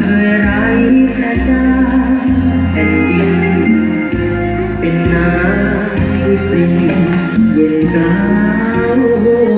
เคยไร้พระเจ้าแผ่นดิเป็นน้ำที่เย็นกล้าว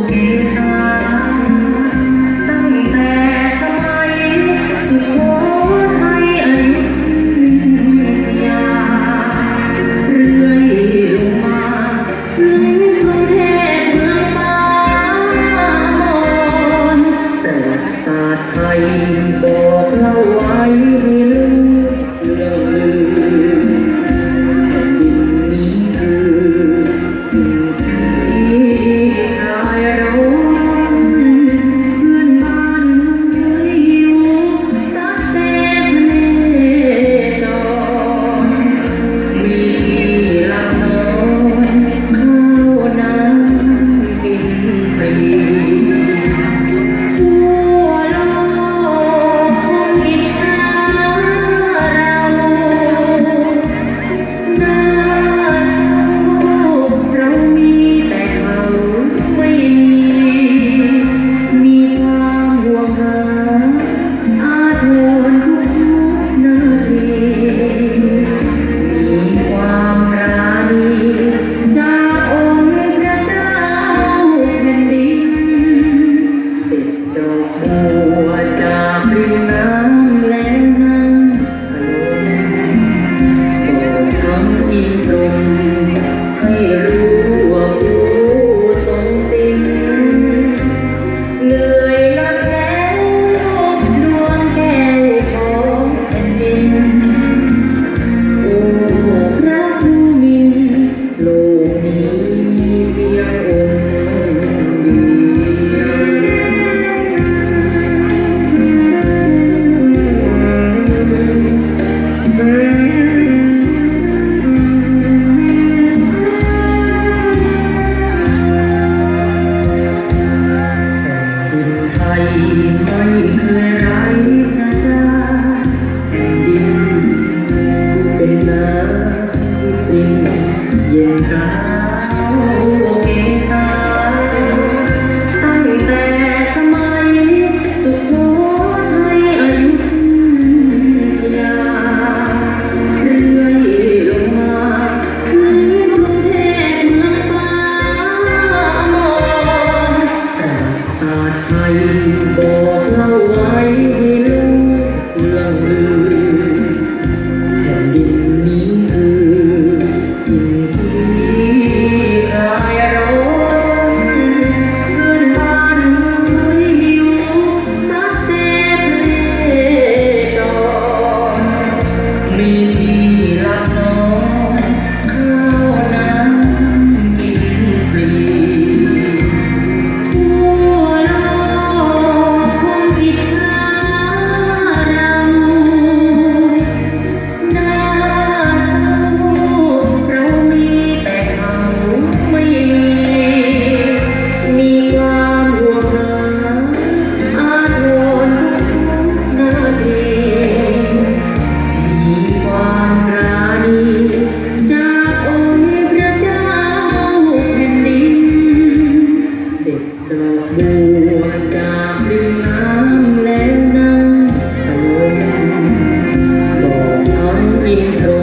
You.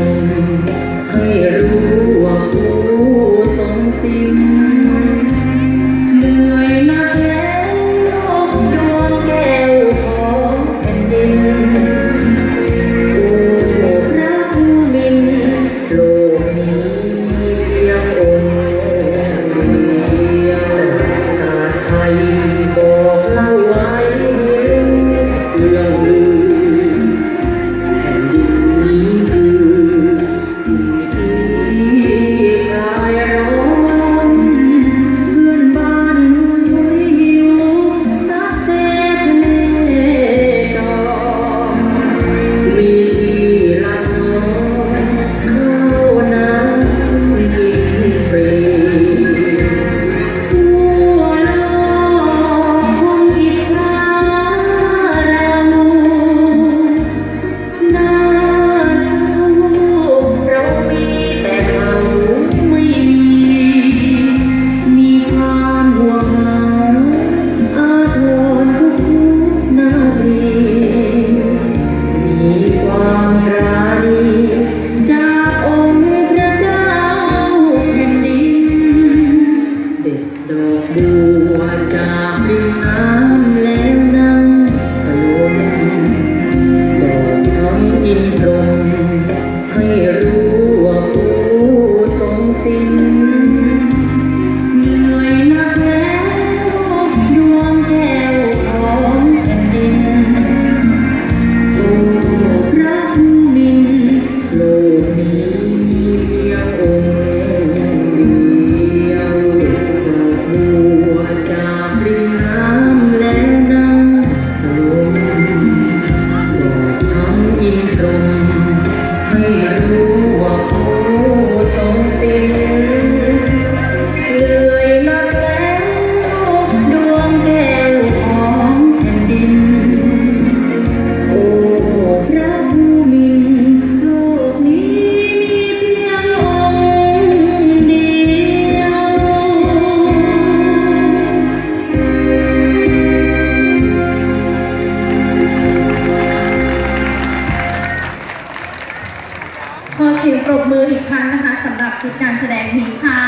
ปรบมืออีกครั้งนะคะสำหรับชุดการแสดงนี้ค่ะ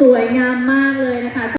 สวยงามมากเลยนะคะ